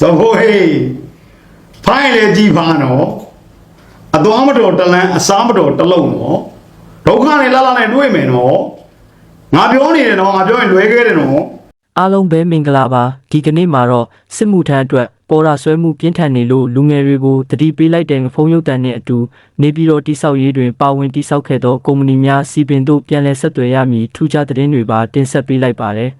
ဇဘိုးဟေးဖိုင်လေကြည်ပါနော်အသွားမတော်တလန်းအစားမတော်တလုံးနော်ဒုက္ခနဲ့လာလာနဲ့တွေ့မယ်နော်ငါပြောနေတယ်နော်ငါပြောရင်လွဲခဲ့တယ်နော်အားလုံးပဲမင်္ဂလာပါဒီကနေ့မှာတော့စစ်မှုထမ်းအတွက်ပေါ်ရာဆွဲမှုပြင်းထန်နေလို့လူငယ်တွေကိုတတိပေးလိုက်တဲ့ဖုန်းရုပ်တံနဲ့အတူနေပြည်တော်တိဆောက်ရေးတွင်ပါဝင်တိဆောက်ခဲ့သောကုမ္ပဏီများစီပင်တို့ပြန်လည်ဆက်သွယ်ရမည်ထူးခြားသတင်းတွေပါတင်ဆက်ပေးလိုက်ပါတယ်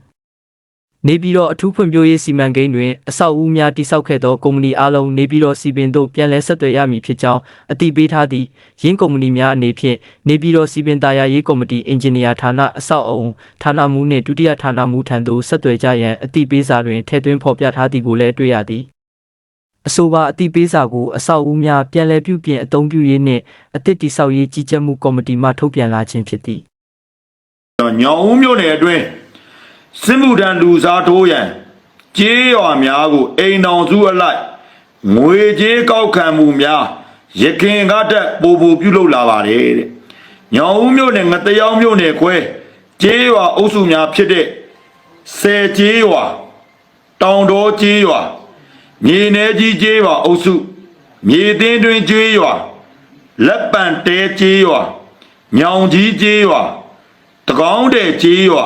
နေပြည်တော်အထူးဖွံ့ဖြိုးရေးစီမံကိန်းတွင်အဆောက်အဦများတိဆောက်ခဲ့သောကုမ္ပဏီအားလုံးနေပြည်တော်စီပင်တို့ပြန်လည်ဆက်သွယ်ရမည်ဖြစ်ကြောင်းအတည်ပြုထားသည့်ရင်းကုမ္ပဏီများအနေဖြင့်နေပြည်တော်စီပင်တာယာရေးကော်မတီအင်ဂျင်နီယာဌာနအဆောက်အအုံဌာနမှူးနှင့်ဒုတိယဌာနမှူးထံသို့ဆက်သွယ်ကြရန်အတည်ပြုစာတွင်ထည့်သွင်းဖော်ပြထားသည်ကိုလည်းတွေ့ရသည်အဆိုပါအတည်ပြုစာကိုအဆောက်အဦများပြန်လည်ပြုပြင်အသုံးပြုရေးနှင့်အသစ်တိဆောက်ရေးကြီးကြပ်မှုကော်မတီမှထုတ်ပြန်လာခြင်းဖြစ်သည်ညောင်ဦးမြို့နယ်အတွင်း စစ်မှုထမ်းလူစားထိုးရန်ကြေးရွာများကိုအိမ်တော်စုအလိုက်ငွေကြေးကောက်ခံမှုများရခင်ကတက်ပို့ပို့ပြုလုပ်လာပါတယ်တဲ့ညောင်ဦးမြို့နယ်ငတရောင်မြို့နယ်ခွဲကြေးရွာအုပ်စုများဖြစ်တဲ့ဆယ်ကြေးရွာတောင်တော်ကြေးရွာမြေနေကြီးကြေးရွာအုပ်စုမြေသင်းတွင်ကြေးရွာလက်ပံတဲကြေးရွာညောင်ကြီးကြေးရွာတကောင်းတဲ့ကြေးရွာ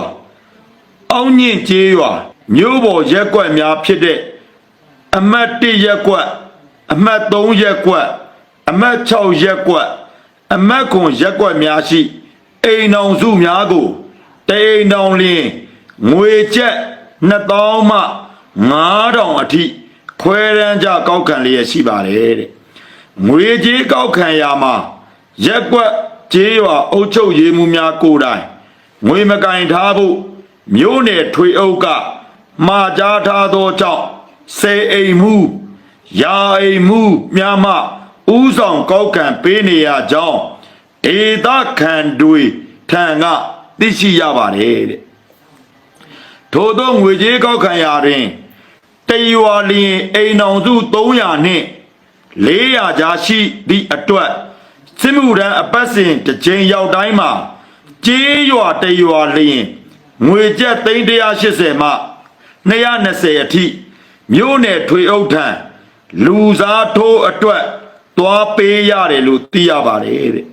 အောင်းညင့်ကြေးရွာမြို့ပေါ်ရက်ကွက်များဖြစ်တဲ့အမတ်1ရက်ကွက်အမတ်3ရက်ကွက်အမတ်6ရက်ကွက်အမတ်9ရက်ကွက်များရှိအိမ်အောင်စုများကိုတိမ်တောင်လင်းငွေကျပ်2000မှ9000အထိခွဲရန်ကြကောက်ခံလျက်ရှိပါတယ်တဲ့ငွေကြေးကောက်ခံရမှာရက်ကွက်ကြေးရွာအုပ်ချုပ်ရေးမှုများကိုယ်တိုင်ငွေမကင်ထားဖို့ မြို့နယ်ထွေအုပ်ကမှာကြားထားသောကြောင့်စေအိမ်မှုယာအိမ်မှုများမှဥဆောင်ကောက်ခံပေးနေရကြောင်းဒေသခံတွေထံကသိရှိရပါတယ်တဲ့ထို့သောငွေကြေးကောက်ခံရာတွင်တရွာလျင်အိမ်အောင်စု300နှင့်400ကြားရှိသည့်အတွက်စစ်မှုထမ်းအပတ်စဉ်တစ်ကြိမ်ရောက်တိုင်းမှာကြေးရွာတရွာလျင် ငွေကျပ်380မှ220အထိမြို့နယ်ထွေအုပ်ထံလူစားထိုးအတွက်သွားပေးရတယ်လို့သိရပါတယ်တဲ့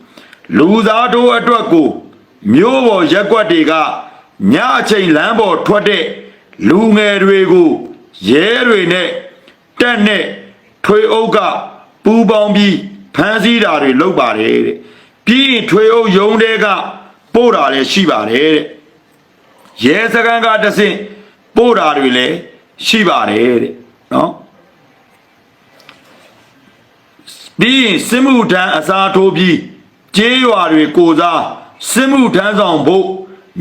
လူစားထိုးအတွက်ကိုမြို့ပေါ်ရက်ကွက်တွေကညအချိန်လမ်းပေါ်ထွက်တဲ့လူငယ်တွေကိုရဲတွေနဲ့တက်နဲ့ထွေအုပ်ကပူပေါင်းပြီးဖမ်းဆီးတာတွေလုပ်ပါတယ်တဲ့ပြီးရင်ထွေအုပ်ရုံးတဲကပို့တာလည်းရှိပါတယ်တဲ့ ရဲစခန်းကတဆင့်ပို့တာတွေလည်းရှိပါတယ်တဲ့နော်ပြီးရင်စစ်မှုထမ်းအစားထိုးပြီးကျေးရွာတွေကိုစားစစ်မှုထမ်းဆောင်ဖို့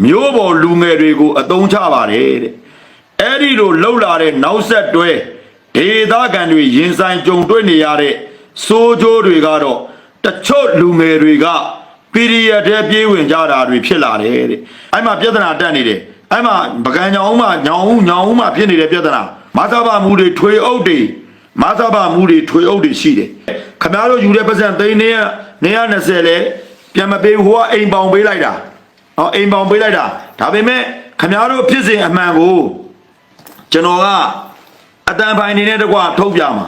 မျိုးပေါ်လူငယ်တွေကိုအသုံးချပါတယ်တဲ့အဲ့ဒီလိုလှုပ်လာတဲ့နောက်ဆက်တွဲဒေသခံတွေရင်ဆိုင်ကြုံတွေ့နေရတဲ့စိုးကြိုးတွေကတော့တချို့လူငယ်တွေက ပီရီယက်တဲ့ပြေးဝင်ကြတာတွေဖြစ်လာတယ်တဲ့အဲ့မှာပြဿနာတက်နေတယ်အဲ့မှာပကံညောင်ဦးမှာညောင်ဦးညောင်ဦးမှာဖြစ်နေတဲ့ပြဿနာမသဘာမှုတွေထွေအုပ်တွေမသဘာမှုတွေထွေအုပ်တွေရှိတယ်ခမားတို့ယူတဲ့ပတ်စံသိန်းနေ120လဲပြန်မပေးဘူးဟိုကအိမ်ပေါင်ပေးလိုက်တာဟောအိမ်ပေါင်ပေးလိုက်တာဒါပေမဲ့ခမားတို့ဖြစ်စဉ်အမှန်ကိုကျွန်တော်ကအတန်ဖိုင်နေနဲ့တကွထုတ်ပြမှာ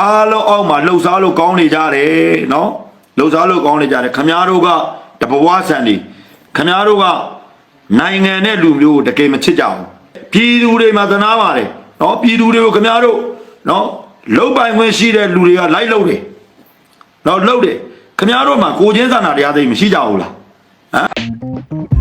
အားလုံးအောက်မှာလှုပ်ရှားလို့ကောင်းနေကြတယ်နော် လှုပ်ရှားလို့ကောင်းနေကြတယ်ခမားတို့ကတဘဝဆန်နေခမားတို့ကနိုင်ငံနဲ့လူမျိုးကိုတကယ်မချစ်ကြဘူးပြည်သူတွေမှာသနာပါတယ်နော်ပြည်သူတွေကိုခမားတို့နော်လုတ်ပိုင်ခွင့်ရှိတဲ့လူတွေကလိုက်လုတ်တယ်နော်လုတ်တယ်ခမားတို့မှာကိုချင်းစာနာတရားသိမ်းမရှိကြဘူးလားဟမ်